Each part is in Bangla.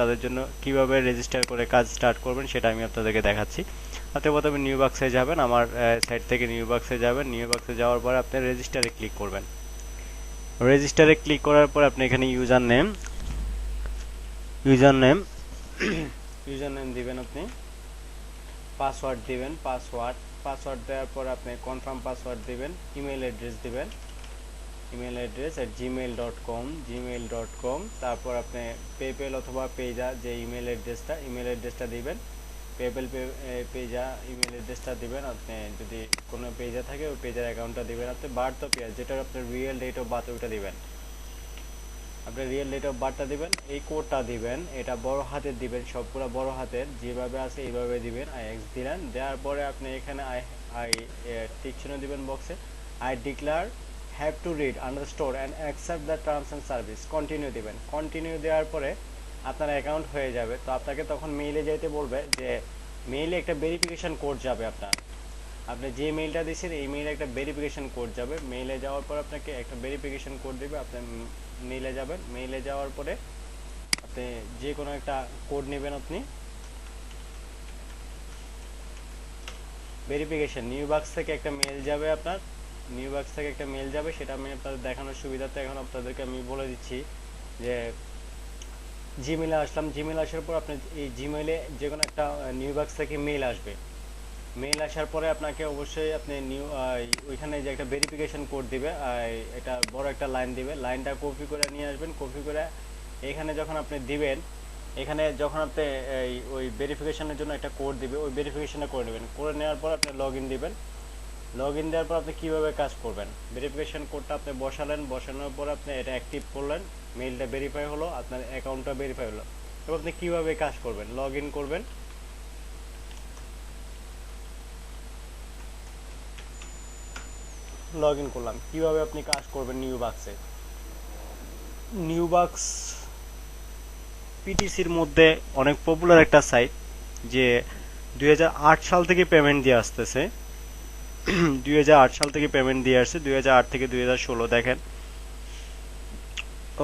তাদের জন্য কীভাবে রেজিস্টার করে কাজ স্টার্ট করবেন সেটা আমি আপনাদেরকে দেখাচ্ছি। আপনি প্রথমে নিউ বক্সে যাবেন, আমার সাইট থেকে নিউ বক্সে যাবেন নিউ বক্সে যাওয়ার পর আপনি রেজিস্টারে ক্লিক করবেন। রেজিস্টারে ক্লিক করার পর আপনি এখানে user name user name user name দিবেন আপনি পাসওয়ার্ড দিবেন পাসওয়ার্ড পাসওয়ার্ড দেওয়ার পর আপনি কনফার্ম পাসওয়ার্ড দিবেন ইমেল অ্যাড্রেস দিবেন। Email address at Gmail dot com Gmail dot com তারপর আপনি পেপেল অথবা পেজা যে ইমেল অ্যাড্রেসটা ইমেল অ্যাড্রেসটা দিবেন। পেপেল পেজা ইমেল অ্যাড্রেসটা দিবেন। আপনি যদি কোনো পেজা থাকে, ওই পেজের অ্যাকাউন্টটা দিবেন। আপনি বার্থ অফ ইয়ার যেটা আপনার রিয়েল ডেট অফ বার্থ ওইটা দিবেন। আপনি রিয়েল ডেট অফ বার্থটা দিবেন, এই কোডটা দিবেন। এটা বড় হাতের দিবেন, সবগুলো বড় হাতের। যেভাবে আছে এইভাবে দিবেন, আই এক্স দিলেন। দেওয়ার পরে আপনি এখানে আই আই টিক চিহ্ন দিবেন বক্সে I declare have to read understood and accept the terms and service continue দিবেন। কন্টিনিউ দেওয়ার পরে আপনার অ্যাকাউন্ট হয়ে যাবে। তো আপনাকে তখন মেইলে যেতে বলবে যে মেইলে একটা ভেরিফিকেশন কোড যাবে আপনার। আপনি যে মেইলটা দিয়েছেন এই মেইলে একটা ভেরিফিকেশন কোড যাবে। মেইলে যাওয়ার পর আপনাকে একটা ভেরিফিকেশন কোড দেবে। আপনি মেইলে যাবেন। মেইলে যাওয়ার পরে আপনি যে কোনো একটা কোড নেবেন আপনি। ভেরিফিকেশন নিউ বাক্স থেকে একটা মেইল যাবে আপনার। নিউ বাক্স থেকে একটা মেইল যাবে, সেটা আমি আপনাদের দেখানোর সুবিধাতে এখন আপনাদেরকে আমি বলে দিচ্ছি যে জিমেলে আসলাম। জিমেল আসার পর আপনি এই জিমেলে যে কোনো একটা নিউ বাক্স থেকে মেইল আসবে। মেইল আসার পরে আপনাকে অবশ্যই আপনি নিউ ওইখানে যে একটা ভেরিফিকেশন কোড দিবে এটা বড় একটা লাইন দিবে। লাইনটা কপি করে নিয়ে আসবেন। কপি করে এখানে যখন আপনি দিবেন, এখানে যখন আপনি এই, ওই ভেরিফিকেশনের জন্য একটা কোড দিবে, ওই ভেরিফিকেশনটা করে নেবেন। করে নেওয়ার পর আপনি লগ ইন দিবেন। লগ ইন দেওয়ার পর আপনি কীভাবে কাজ করবেন? ভেরিফিকেশন কোডটা আপনি বসালেন, বসানোর পর আপনি এটা অ্যাক্টিভ করলেন মেইলটা ভেরিফাই হলো, আপনার অ্যাকাউন্টটা ভেরিফাই হলো। এবার আপনি কীভাবে কাজ করবেন? লগ ইন করবেন। লগ ইন করলাম। কীভাবে আপনি কাজ করবেন নিউ বাক্সে নিউ বাক্স পিটিসির মধ্যে অনেক পপুলার একটা সাইট যে দুই হাজার আট সাল থেকে পেমেন্ট দিয়ে আসতেছে। দুই হাজার আট সাল থেকে পেমেন্ট দিয়ে আসছে। দুই হাজার আট থেকে দুই দেখেন।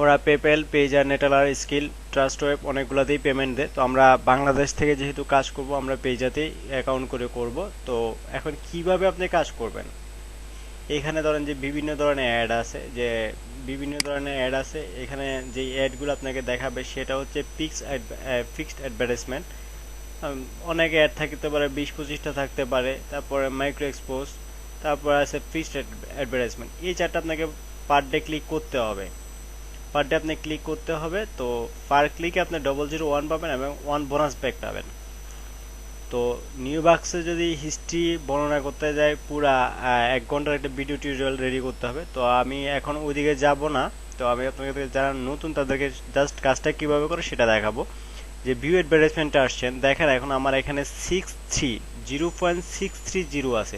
ওরা PayPal Payza Neteller Skrill trust web অনেকগুলোতেই payment দেয়। তো আমরা বাংলাদেশ থেকে যেহেতু কাজ করব, আমরা পেজাতেই অ্যাকাউন্ট করে করব। তো এখন কীভাবে আপনি কাজ করবেন? এখানে ধরেন যে বিভিন্ন ধরনের অ্যাড আছে, যে বিভিন্ন ধরনের অ্যাড আছে। এখানে যে অ্যাডগুলো আপনাকে দেখাবে, সেটা হচ্ছে ফিক্স ফিক্সড অ্যাডভার্টাইজমেন্ট অনেক অ্যাড থাকতে পারে, বিশ পঁচিশটা থাকতে পারে, তারপরে মাইক্রো এক্সপোজ তারপর আছে ফিক্সড অ্যাডভার্টাইজমেন্ট এই চারটা আপনাকে পার ডে ক্লিক করতে হবে। পার ডে আপনি ক্লিক করতে হবে, তো পার ক্লিকে আপনি ডবল জিরো ওয়ান পাবেন এবং ওয়ান বোনাস ব্যাক পাবেন। তো নিউ বাক্সে যদি হিস্ট্রি বর্ণনা করতে যাই, পুরা এক ঘণ্টার একটা ভিডিও টিউটোরিয়াল রেডি করতে হবে। তো আমি এখন ওইদিকে যাব না, তো আমি আপনাদের যারা নতুন তাদেরকে জাস্ট কাজটা কীভাবে করে সেটা দেখাবো। যে ভিউ অ্যাডভার্টাইজমেন্টে আসছেন দেখেন এখন আমার এখানে six three zero point six three zero আছে।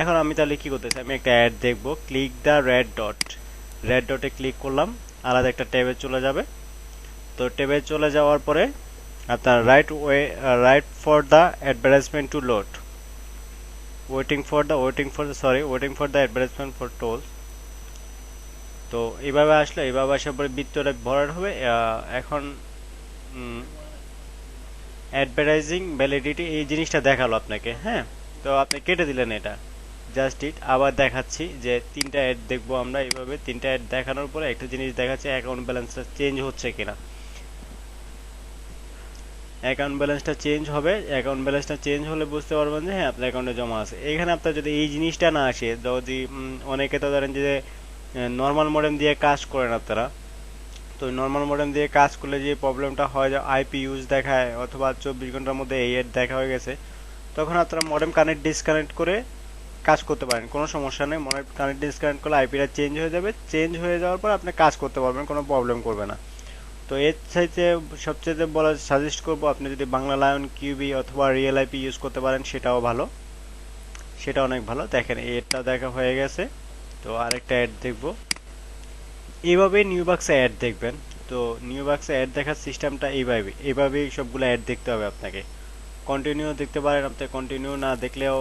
এখন আমি তাহলে কি করতেছি আমি একটা অ্যাড দেখব click the red dot red ডটে ক্লিক করলাম, আলাদা একটা ট্যাবে চলে যাবে। তো ট্যাবে চলে যাওয়ার পরে আপনার right way right for the advertisement to load waiting for the waiting for the sorry waiting for the advertisement for toll তো এইভাবে আসলে এইভাবে আসার পরে বৃত্তটা ভরাট হবে। এখন অ্যাডভার্টাইজিং ভ্যালিডিটি এই জিনিসটা দেখাল আপনাকে হ্যাঁ? তো আপনি কেটে দিলেন এটা। জাস্ট ইট আবার দেখাচ্ছি যে তিনটা অ্যাড দেখব আমরা এইভাবে। তিনটা অ্যাড দেখানোর পরে একটা জিনিস দেখাচ্ছে অ্যাকাউন্ট ব্যালেন্সটা চেঞ্জ হচ্ছে কিনা। অ্যাকাউন্ট ব্যালেন্সটা চেঞ্জ হবে অ্যাকাউন্ট ব্যালেন্সটা চেঞ্জ হলে বুঝতে পারবেন যে হ্যাঁ আপনার অ্যাকাউন্টে জমা আছে। এখানে আপনার যদি এই জিনিসটা না আসে, যদি অনেকে তো ধরেন যে নর্মাল মডেম দিয়ে কাজ করেন আপনারা তো নর্মাল মডেম দিয়ে কাজ করলে যে প্রবলেমটা হয়, যে আইপি ইউজ দেখায় অথবা চব্বিশ ঘণ্টার মধ্যে এই এড দেখা হয়ে গেছে, তখন আপনারা মডেম কানেক্ট ডিসকানেক্ট করে কাজ করতে পারেন। কোনো সমস্যা নেই মডেম কানেক্ট ডিসকানেক্ট করলে আইপিটা চেঞ্জ হয়ে যাবে। চেঞ্জ হয়ে যাওয়ার পর আপনি কাজ করতে পারবেন, কোনো প্রবলেম করবে না। তো এর চাইতে সবচেয়ে বলা সাজেস্ট করব, আপনি যদি বাংলা লায়ন কিউবি অথবা রিয়েল আইপি ইউজ করতে পারেন, সেটাও ভালো। সেটা অনেক ভালো। দেখেন এডটা দেখা হয়ে গেছে। তো আরেকটা অ্যাড দেখব। এইভাবে নিউ বাক্সে অ্যাড দেখবেন। তো নিউ বাক্সে অ্যাড দেখার সিস্টেমটা এইভাবে, এইভাবেই সবগুলো অ্যাড দেখতে হবে আপনাকে। কন্টিনিউ দেখতে পারেন আপনি কন্টিনিউ না দেখলেও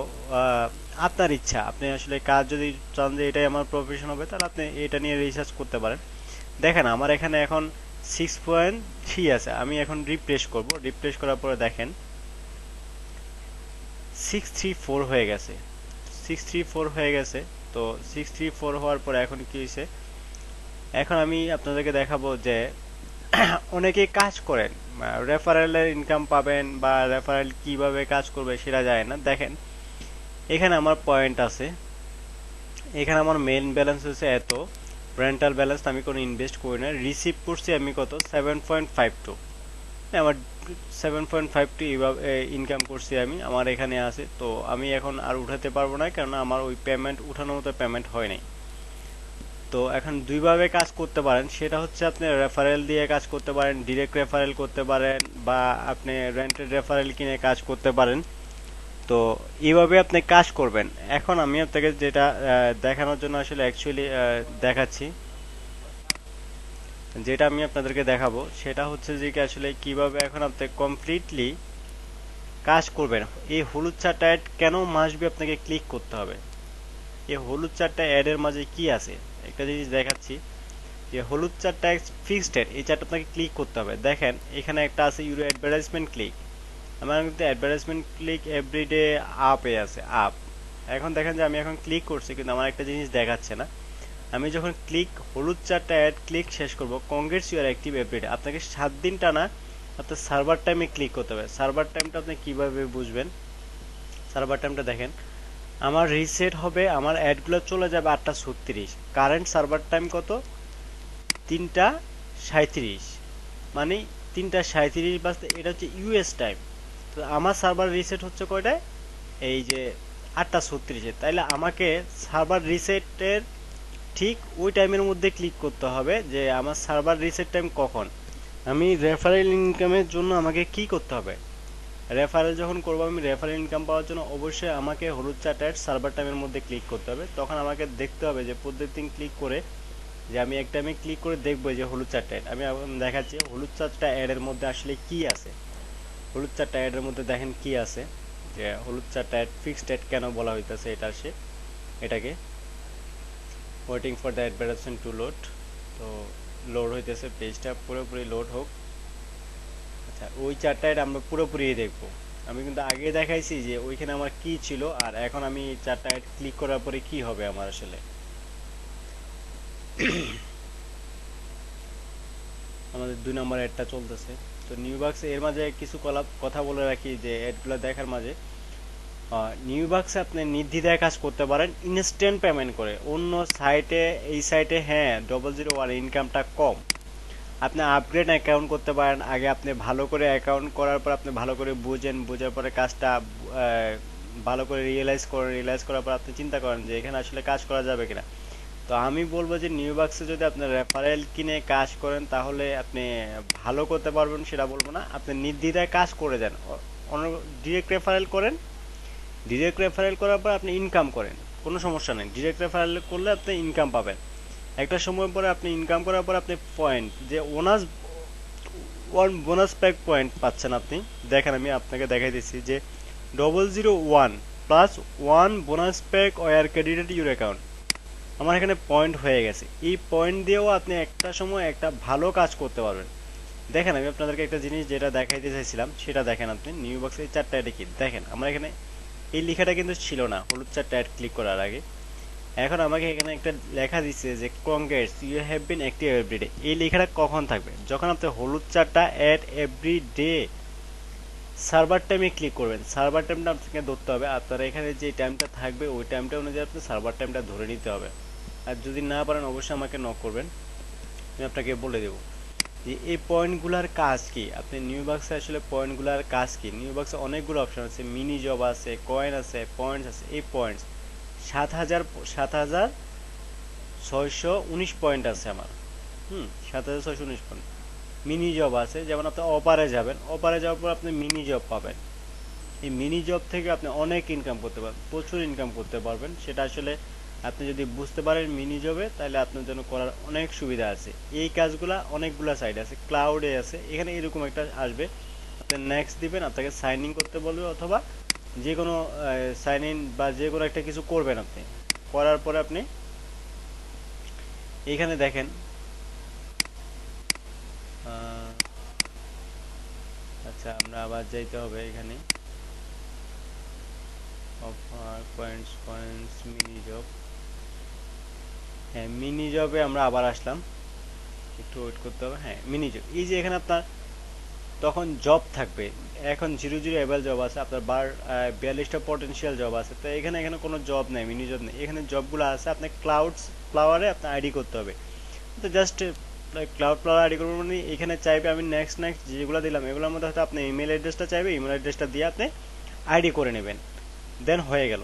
আপনার ইচ্ছা। আপনি আসলে কাজ যদি চান যে এটাই আমার প্রফেশন হবে, তাহলে আপনি এটা নিয়ে রিসার্চ করতে পারেন। দেখেন, আমার এখানে এখন সিক্স পয়েন্ট থ্রি আছে। আমি এখন রিপ্লেস করব। রিপ্লেস করার পরে দেখেন সিক্স থ্রি ফোর হয়ে গেছে। সিক্স থ্রি ফোর হয়ে গেছে। তো সিক্স থ্রি ফোর হওয়ার পরে এখন কি হয়েছে? এখন আমি আপনাদেরকে দেখাবো যে অনেকেই কাজ করেন রেফারেলের ইনকাম পাবেন বা রেফারেল কীভাবে কাজ করবে সেটা যায় না। দেখেন, এখানে আমার পয়েন্ট আছে। এখানে আমার মেইন ব্যালেন্স হচ্ছে এত। রেন্টাল ব্যালেন্স আমি কোনো ইনভেস্ট করি না। রিসিভ করছি আমি কত? সেভেন পয়েন্ট ফাইভ টু আমার seven point five two income করছি আমি। আমার এখানে আছে। তো আমি এখন আর উঠাতে পারব না কেননা আমার ওই পেমেন্ট উঠানোর মতো পেমেন্ট হয় নাই। তো এখন দুইভাবে কাজ করতে পারেন। সেটা হচ্ছে আপনি রেফারেল দিয়ে কাজ করতে পারেন ডিরেক্ট রেফারেল করতে পারেন বা আপনি রেন্টেড রেফারেল কিনে কাজ করতে পারেন। তো এইভাবে আপনি কাজ করবেন। এখন আমি আপনাকে যেটা দেখানোর জন্য আসলে অ্যাকচুয়ালি দেখাচ্ছি। যেটা আমি আপনাদেরকে দেখাবো, সেটা হচ্ছে যে কি আসলে কীভাবে এখন আপনি কমপ্লিটলি কাজ করবেন। এই হলুদ চারটা অ্যাড কেন মাসবে আপনাকে ক্লিক করতে হবে? এই হলুদ চারটা অ্যাডের মাঝে কি আছে? একটা জিনিস দেখাচ্ছি, যে হলুদ চারটা ফিক্সড এই চারটা আপনাকে ক্লিক করতে হবে। দেখেন, এখানে একটা আছে ইউরো অ্যাডভার্টাইজমেন্ট ক্লিক আমার কিন্তু অ্যাডভার্টাইজমেন্ট ক্লিক এভরিডে আপে আছে আপ এখন দেখেন যে আমি এখন ক্লিক করছি, কিন্তু আমার একটা জিনিস দেখাচ্ছে না। আমি যখন ক্লিক হলুদ চারটা অ্যাড ক্লিক শেষ করব কংগ্রেস ইউর অ্যাক্টিভ এভরিডে আপনাকে সাত দিন টানা আপনার সার্ভার টাইমে ক্লিক করতে হবে। সার্ভার টাইমটা আপনি কীভাবে বুঝবেন? সার্ভার টাইমটা দেখেন। আমার রিসেট হবে, আমার অ্যাডগুলো চলে যাবে আটটা ছত্রিশ। কারেন্ট সার্ভার টাইম কত? তিনটা সাঁত্রিশ মানে তিনটা সাঁত্রিশ বাজতে এটা হচ্ছে ইউএস টাইম তো আমার সার্ভার রিসেট হচ্ছে কয়টায়? এই যে আটটা ছত্রিশে। তাইলে আমাকে সার্ভার রিসেটের ঠিক ওই টাইমের মধ্যে ক্লিক করতে হবে যে আমার সার্ভার রিসেট টাইম কখন। আমি রেফারেল ইনকামের জন্য আমাকে কি করতে হবে? রেফারেল যখন করব, আমি রেফারেল ইনকাম পাওয়ার জন্য অবশ্যই আমাকে হলুদ চার্টার সার্ভার টাইমের মধ্যে ক্লিক করতে হবে। তখন আমাকে দেখতে হবে যে প্রত্যেকদিন ক্লিক করে যে আমি একটা আমি ক্লিক করে দেখব যে হলুদ চারটা অ্যাড আমি দেখাচ্ছি, হলুদ চারটা অ্যাডের মধ্যে আসলে কি আছে? হলুদ চারটা অ্যাডের মধ্যে দেখেন কি আছে? যে হলুদ চারটা অ্যাড ফিক্সড অ্যাড কেন বলা হইতেছে এটা সে এটাকে। Waiting for the advertisement to load তো লোড হইতেছে পেজটা পুরোপুরি লোড হোক। আচ্ছা ওই চারটা অ্যাড আমরা পুরোপুরি দেখব। আমি কিন্তু আগে দেখাইছি যে ওইখানে আমার কি ছিল আর এখন আমি চারটা ক্লিক করার পরে কি হবে আমার আসলে। আমাদের দুই নম্বর অ্যাডটা চলতেছে। তো নিউ বাক্সে এর মাঝে কিছু কথা বলে রাখি যে অ্যাডগুলো দেখার মাঝে। নিউ বাক্সে আপনি নির্দ্বিধায় কাজ করতে পারেন ইনস্ট্যান্ট পেমেন্ট করে। অন্য সাইটে এই সাইটে হ্যাঁ ডবল জিরো ওয়ান ইনকামটা কম। আপনি আপগ্রেড অ্যাকাউন্ট করতে পারেন, আগে আপনি ভালো করে অ্যাকাউন্ট করার পর আপনি ভালো করে বুঝেন, বোঝার পরে কাজটা ভালো করে রিয়েলাইজ করেন রিয়েলাইজ করার পর আপনি চিন্তা করেন যে এখানে আসলে কাজ করা যাবে কিনা। তো আমি বলব যে নিউ বাক্সে যদি আপনি রেফারেল কিনে কাজ করেন, তাহলে আপনি ভালো করতে পারবেন সেটা বলব না। আপনি নির্দ্বিধায় কাজ করে যান। অন্য ডিরেক্ট রেফারেল করেন ডিরেক্ট রেফারেল করার পর আপনি ইনকাম করেন। কোনো সমস্যা নেই। ডিরেক্ট রেফারেল করলে আপনি ইনকাম পাবেন। একটা সময় পরে আপনি ইনকাম করার পর আপনি পয়েন্ট যে ওনাস ওয়ান বোনাস প্যাক পয়েন্ট পাচ্ছেন আপনি। দেখেন আমি আপনাকে দেখাই দিচ্ছি যে double zero one plus one bonus pack were credited your account আমার এখানে পয়েন্ট হয়ে গেছে। এই পয়েন্ট দিয়েও আপনি একটা সময় একটা ভালো কাজ করতে পারবেন। দেখেন আমি আপনাদেরকে একটা জিনিস যেটা দেখাইতে চাইছিলাম, সেটা দেখেন আপনি। নিউ বক্সে চারটা অ্যাডে কি? দেখেন, আমার এখানে এই লেখাটা কিন্তু ছিল না। হলুদ চারটা অ্যাড ক্লিক করার আগে। এখন আমাকে এখানে একটা লেখা দিচ্ছে যে congrats you have been active everyday এই লেখাটা কখন থাকবে? যখন আপনি হলুদ চারটা অ্যাড এভরি ডে সার্ভার টাইমে ক্লিক করবেন সার্ভার টাইমটা আপনাকে ধরতে হবে। আপনার এখানে যে টাইমটা থাকবে, ওই টাইমটা অনুযায়ী আপনি সার্ভার টাইমটা ধরে নিতে হবে। আর যদি না পারেন, অবশ্যই আমাকে নক করবেন। আমি আপনাকে বলে দেবো যে, এই পয়েন্টগুলোর কাজ কি? আপনি নিউ বক্সে আসলে পয়েন্টগুলোর কাজ কি? নিউ বক্সে অনেকগুলো অপশন আছে। মিনি জব আছে কয়েন আছে পয়েন্টস আছে। এই পয়েন্টস সাত হাজার ছয়শো উনিশ পয়েন্ট আছে আমার। হুম, সাত হাজার ছয়শো উনিশ পয়েন্ট। মিনি জব আছে, যেমন আপনি অপারে যাবেন। অপারে যাওয়ার পর আপনি মিনি জব পাবেন। এই মিনি জব থেকে আপনি অনেক ইনকাম করতে পারবেন, প্রচুর ইনকাম করতে পারবেন। সেটা আসলে আপনি যদি বুঝতে পারেন মিনি জবে, তাহলে আপনার জন্য করার অনেক সুবিধা আছে। এই কাজগুলা অনেকগুলা সাইড আছে ক্লাউডে আছে। এখানে এরকম একটা আসবে। আপনি নেক্সট দিবেন, আপনাকে সাইন ইন করতে বলবে অথবা যে কোনো সাইন ইন বা যে কোনো একটা কিছু করবেন আপনি। করার পরে আপনি এইখানে দেখেন আচ্ছা আমরা আবার যাইতে হবে এখানে। Offer points points mini job হ্যাঁ মিনি জবে আমরা আবার আসলাম। একটু ওয়েট করতে হবে। হ্যাঁ মিনি জব এই যে এখানে আপনার তখন জব থাকবে। এখন জিরো জিরো অ্যাভেল জব আছে, আপনার বার বিয়াল্লিশটা পটেনশিয়াল জব আছে। তো এখানে এখানে কোনো জব নেই মিনি জব নেই। এখানে জবগুলো আছে আপনার ক্লাউডস ফ্লাওয়ারে আপনার আইডি করতে হবে। তো জাস্ট ক্লাউড ফ্লাওয়ার আইডি করব মানে এখানে চাইবে আমি নেক্সট নেক্সট যেগুলো দিলাম, এগুলোর মধ্যে হয়তো আপনি ইমেল অ্যাড্রেসটা চাইবে ইমেল অ্যাড্রেসটা দিয়ে আপনি আইডি করে নেবেন। দেন হয়ে গেল।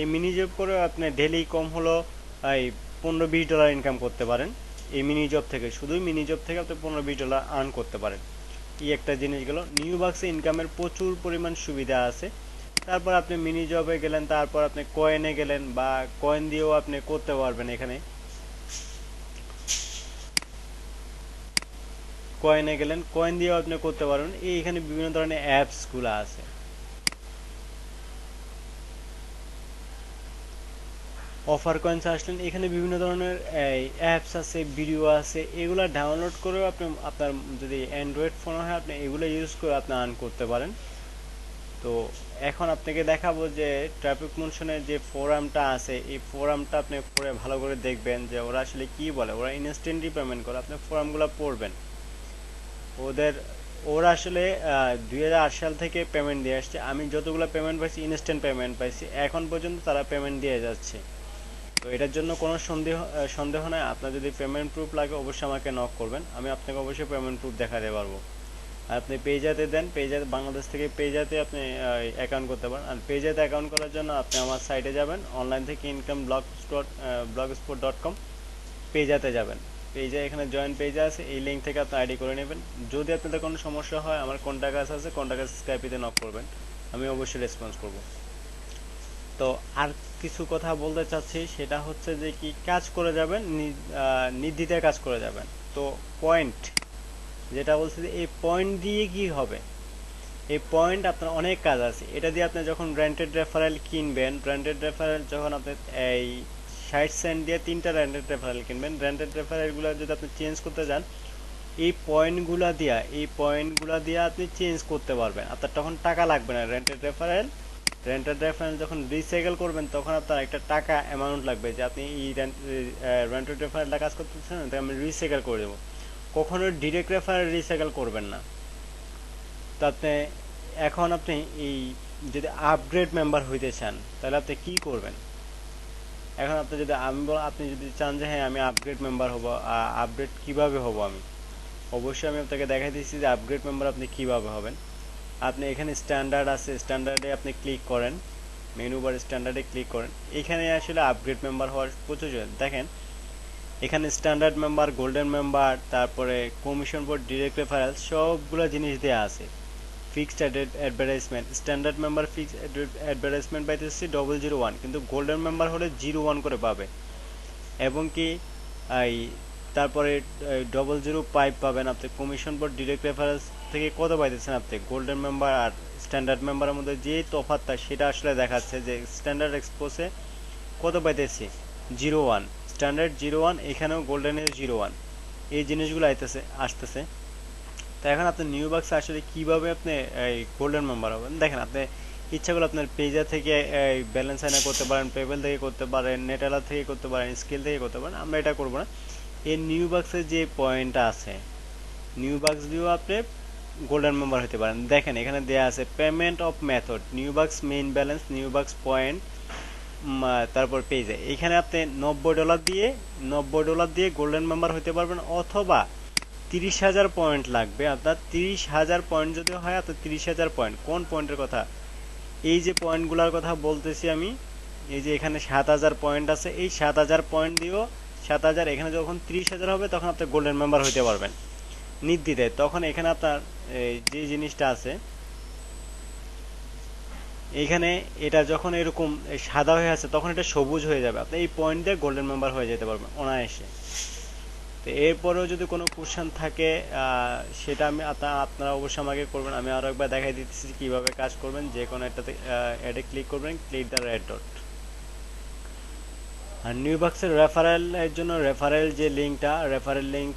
এই মিনি জব করে আপনি ডেলি কম হলো, এই পনেরো, বিশ ডলার ইনকাম করতে পারেন। এই মিনি জব থেকে, শুধুই মিনি জব থেকে আপনি পনেরো, বিশ ডলার আর্ন করতে পারেন। এই একটা জিনিস গেল? নিউ বাক্সে ইনকামের প্রচুর পরিমাণ সুবিধা আছে। তারপর আপনি মিনি জবে গেলেন, তারপর আপনি কয়েনে গেলেন বা কয়েন দিয়েও আপনি করতে পারবেন এখানে। কয়েনে গেলেন কয়েন দিয়েও আপনি করতে পারবেন। এইখানে বিভিন্ন ধরনের অ্যাপসগুলো আছে। অফার কয়েন্স আসলেন। এখানে বিভিন্ন ধরনের অ্যাপস আছে ভিডিও আছে, এগুলো ডাউনলোড করেও আপনি, আপনার যদি অ্যান্ড্রয়েড ফোন হয়, আপনি এগুলো ইউজ করে আপনি আর্ন করতে পারেন। তো এখন আপনাকে দেখাবো যে ট্রাফিক মোশনের যে ফোরামটা আছে, এই ফোরামটা আপনি পড়ে ভালো করে দেখবেন যে ওরা আসলে কি বলে। ওরা ইনস্ট্যান্টলি পেমেন্ট করে। আপনি ফোরামগুলো পড়বেন। ওদের, ওরা আসলে দুই হাজার আট সাল থেকে পেমেন্ট দিয়ে আসছে। আমি যতগুলো পেমেন্ট পাইছি ইনস্ট্যান্ট পেমেন্ট পাইছি। এখন পর্যন্ত তারা পেমেন্ট দিয়ে যাচ্ছে। তো এটার জন্য কোনো সন্দেহ সন্দেহ নাই। আপনার যদি পেমেন্ট প্রুফ লাগে, অবশ্যই আমাকে নক করবেন। আমি আপনাকে অবশ্যই পেমেন্ট প্রুফ দেখাতে পারব। আর আপনি পেজাতে দেন। পেজাতে বাংলাদেশ থেকে পেজাতে আপনি অ্যাকাউন্ট করতে পারেন। আর পেজাতে অ্যাকাউন্ট করার জন্য আপনি আমার সাইটে যাবেন। অনলাইন থেকে income blog spot blog spot dot com পেজাতে যাবেন। পেজে এখানে জয়েন পেজে আছে। এই লিঙ্ক থেকে আপনি আইডি করে নেবেন। যদি আপনাদের কোনো সমস্যা হয়, আমার কন্ট্যাক্ট আছে। কন্ট্যাক্ট স্কাইপিতে নক করবেন। আমি অবশ্যই রেসপন্স করব। তো আর কিছু কথা বলতে চাচ্ছি, সেটা হচ্ছে যে কি কাজ করে যাবেন নির্দ্বিধায় কাজ করে যাবেন। তো পয়েন্ট যেটা বলছি যে এই পয়েন্ট দিয়ে কি হবে? এই পয়েন্ট আপনার অনেক কাজ আছে। এটা দিয়ে আপনি যখন ব্র্যান্ডেড রেফারেল কিনবেন ব্র্যান্ডেড রেফারেল যখন আপনি এই ষাট সেন্ট দিয়ে তিনটা ব্র্যান্ডেড রেফারেল কিনবেন ব্র্যান্ডেড রেফারেলগুলো যদি আপনি চেঞ্জ করতে যান, এই পয়েন্টগুলো দিয়া, এই পয়েন্টগুলো দিয়ে আপনি চেঞ্জ করতে পারবেন। আপনার তখন টাকা লাগবে না রেন্টেড রেফারেল রেন্টেড রেফারেল যখন রিসাইকেল করবেন, তখন আপনার একটা টাকা অ্যামাউন্ট লাগবে যে আপনি এই রেন্টেড রেফারেলটা কাজ করতেছেন তাই আমি রিসাইকেল করে দেবো। কখনো ডিরেক্ট রেফারেল রিসাইকেল করবেন না। তাতে এখন আপনি এই যদি আপগ্রেড মেম্বার হইতে চান, তাহলে আপনি কি করবেন? এখন আপনি যদি, আমি আপনি যদি চান যে হ্যাঁ আমি আপগ্রেড মেম্বার হব আপগ্রেড কীভাবে হব আমি? অবশ্যই আমি আপনাকে দেখাই দিচ্ছি যে আপগ্রেড মেম্বার আপনি কীভাবে হবেন। আপনি এখানে স্ট্যান্ডার্ড আছে স্ট্যান্ডার্ডে আপনি ক্লিক করেন মেনু বার স্ট্যান্ডার্ডে ক্লিক করেন। এখানে আসলে আপগ্রেড মেম্বার হওয়ার প্রচুর দেখেন, এখানে স্ট্যান্ডার্ড মেম্বার গোল্ডেন মেম্বার তারপরে কমিশন ফর ডিরেক্ট রেফারেল সবগুলো জিনিস দেওয়া আছে। Fixed advertisement standard member fixed advertisement পাইতেছি ডবল জিরো ওয়ান কিন্তু গোল্ডেন মেম্বার হলে জিরো ওয়ান করে পাবে। এবং কি, এই তারপরে ডবল জিরো পাইপ পাবেন আপনি। কমিশন ফর ডিরেক্ট রেফারেন্স থেকে কত পাইতেছেন আপনি? গোল্ডেন মেম্বার আর স্ট্যান্ডার্ড মেম্বারের মধ্যে যে তফাতটা সেটা আসলে দেখাচ্ছে যে স্ট্যান্ডার্ড এক্সপোসে কত পাইতেছি? Zero one standard zero one এখানেও গোল্ডেনের জিরো ওয়ান এই জিনিসগুলো আইতেছে, আসতেছে। তো এখন আপনি নিউ বাক্সে আসলে কীভাবে আপনি এই গোল্ডেন মেম্বার হবেন? দেখেন, আপনি ইচ্ছা করলে আপনার পেজা থেকে ব্যালেন্স আইনা করতে পারেন পেবেল থেকে করতে পারেন নেটালা থেকে করতে পারেন স্কিল থেকে করতে পারেন। আমরা এটা করব না। এই নিউ বাক্সের যে পয়েন্টটা আছে নিউ বাক্স দিয়েও আপনি গোল্ডেন মেম্বার হতে পারেন। দেখেন, এখানে দেয়া আছে payment of method NeoBux main balance NeoBux point তারপর পেজে এখানে আপনি নব্বই ডলার দিয়ে, নব্বই ডলার দিয়ে গোল্ডেন মেম্বার হতে পারবেন, অথবা তিরিশ হাজার পয়েন্ট লাগবে। আপনার তিরিশ হাজার পয়েন্ট যদি হয় আপনার তিরিশ হাজার পয়েন্ট কোন পয়েন্টের কথা? এই যে পয়েন্টগুলোর কথা বলতেছি আমি, এই যে এখানে সাত হাজার পয়েন্ট আছে, এই সাত হাজার পয়েন্ট দিয়েও সাত হাজার, এখানে যখন ত্রিশ হাজার হবে, তখন আপনি গোল্ডেন মেম্বার হইতে পারবেন। নির্দ্বিধায়, তখন এখানে আপনার যে জিনিসটা আছে, এখানে এটা যখন এরকম সাদা হয়ে আছে, তখন এটা সবুজ হয়ে যাবে। আপনি এই পয়েন্ট দিয়ে গোল্ডেন মেম্বার হয়ে যেতে পারবেন, অনায়াসে। তো এরপরেও যদি কোনো কোশ্চেন থাকে সেটা আমি আপনারা অবশ্যই আমাকে করবেন। আমি আরও একবার দেখাই দিতেছি কীভাবে কাজ করবেন। যে কোনো একটাতে অ্যাডে ক্লিক করবেন ক্লিক দ্য রেড ডট আর নিউ বক্সের রেফারেলের জন্য রেফারেল যে লিঙ্কটা রেফারেল লিঙ্ক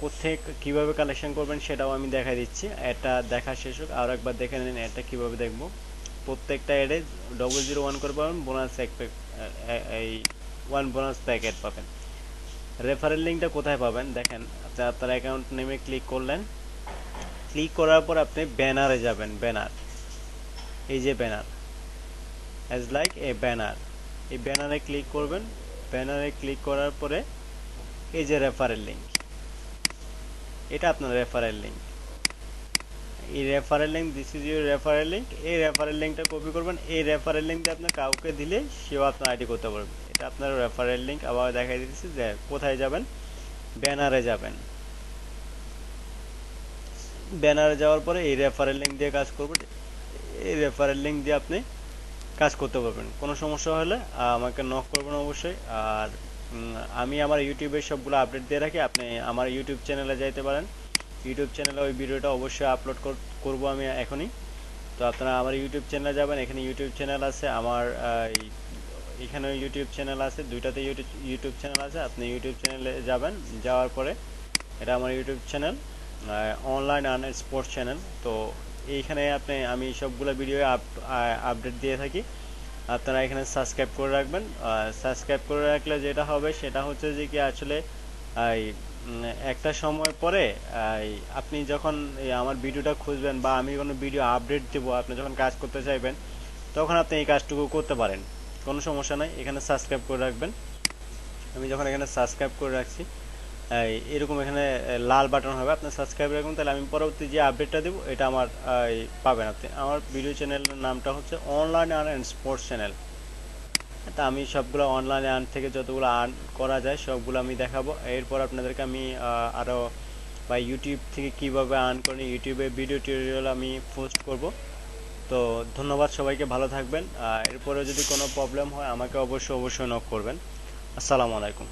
কোথেকে কীভাবে কালেকশন করবেন সেটাও আমি দেখা দিচ্ছি। এটা দেখা শেষ হোক। আর একবার দেখে নিন এটা কীভাবে দেখব। প্রত্যেকটা এডে ডবল জিরো ওয়ান করে পাবেন বোনাস এক এই ওয়ান বোনাস প্যাকেট পাবেন। রেফারেল লিঙ্কটা কোথায় পাবেন? দেখেন, আপনি আপনার অ্যাকাউন্ট নেমে ক্লিক করলেন। ক্লিক করার পর আপনি ব্যানারে যাবেন ব্যানার এই যে banner as like a banner এই ব্যানারে ক্লিক করবেন। ব্যানারে ক্লিক করার পরে এই যে রেফারেল লিঙ্ক এটা আপনার রেফারেল লিঙ্ক এই referral link this is your referral link এই রেফারেল লিঙ্কটা কপি করবেন। এই রেফারেল লিঙ্কটা আপনার কাউকে দিলে সেও আপনার আইডি করতে পারবে। এটা আপনার রেফারেল লিঙ্ক আবার দেখাই দিচ্ছি যে কোথায় যাবেন? ব্যানারে যাবেন। ব্যানারে যাওয়ার পরে এই রেফারেল লিঙ্ক দিয়ে কাজ করবেন। এই রেফারেল লিঙ্ক দিয়ে আপনি কাজ করতে পারবেন। কোনো সমস্যা হলে আমাকে নক করবেন অবশ্যই। আর আমি আমার ইউটিউবে সবগুলো আপডেট দিয়ে রাখি। আপনি আমার ইউটিউব চ্যানেলে যাইতে পারেন। ইউটিউব চ্যানেলে ওই ভিডিওটা অবশ্যই আপলোড করব আমি এখনই। তো আপনারা আমার ইউটিউব চ্যানেলে যাবেন। এখানে ইউটিউব চ্যানেল আছে, আমার এখানে ইউটিউব চ্যানেল আছে, দুইটাতে ইউটিউব ইউটিউব চ্যানেল আছে। আপনি ইউটিউব চ্যানেলে যাবেন, যাওয়ার পরে, এটা আমার YouTube channel online earn sports channel তো এইখানে আপনি, আমি সবগুলো ভিডিও আপডেট দিয়ে থাকি। আপনারা এখানে সাবস্ক্রাইব করে রাখবেন। সাবস্ক্রাইব করে রাখলে যেটা হবে, সেটা হচ্ছে যে কি আসলে একটা সময় পরে আপনি যখন আমার ভিডিওটা খুঁজবেন বা আমি কোনো ভিডিও আপডেট দেবো, আপনি যখন কাজ করতে চাইবেন, তখন আপনি এই কাজটুকু করতে পারেন। কোনো সমস্যা নাই, এখানে সাবস্ক্রাইব করে রাখবেন। আমি যখন এখানে সাবস্ক্রাইব করে রাখছি এরকম এখানে লাল বাটন হবে। আপনি সাবস্ক্রাইব রাখুন তাহলে আমি পরবর্তী যে আপডেটটা দেবো, এটা আমার পাবেন আপনি। আমার ভিডিও চ্যানেলের নামটা হচ্ছে online earn and sports channel তা আমি সবগুলো অনলাইন আর্ন থেকে যতগুলো আর্ন করা যায়, সবগুলো আমি দেখাবো। এরপর আপনাদেরকে আমি আরও বা ইউটিউব থেকে কীভাবে আর্ন করেন ইউটিউবে ভিডিও টিউটোরিয়াল আমি পোস্ট করব। তো ধন্যবাদ সবাইকে, ভালো থাকবেন। এরপরে যদি কোনো প্রবলেম হয়, আমাকে অবশ্যই অবশ্যই নক করবেন। আসসালামু আলাইকুম।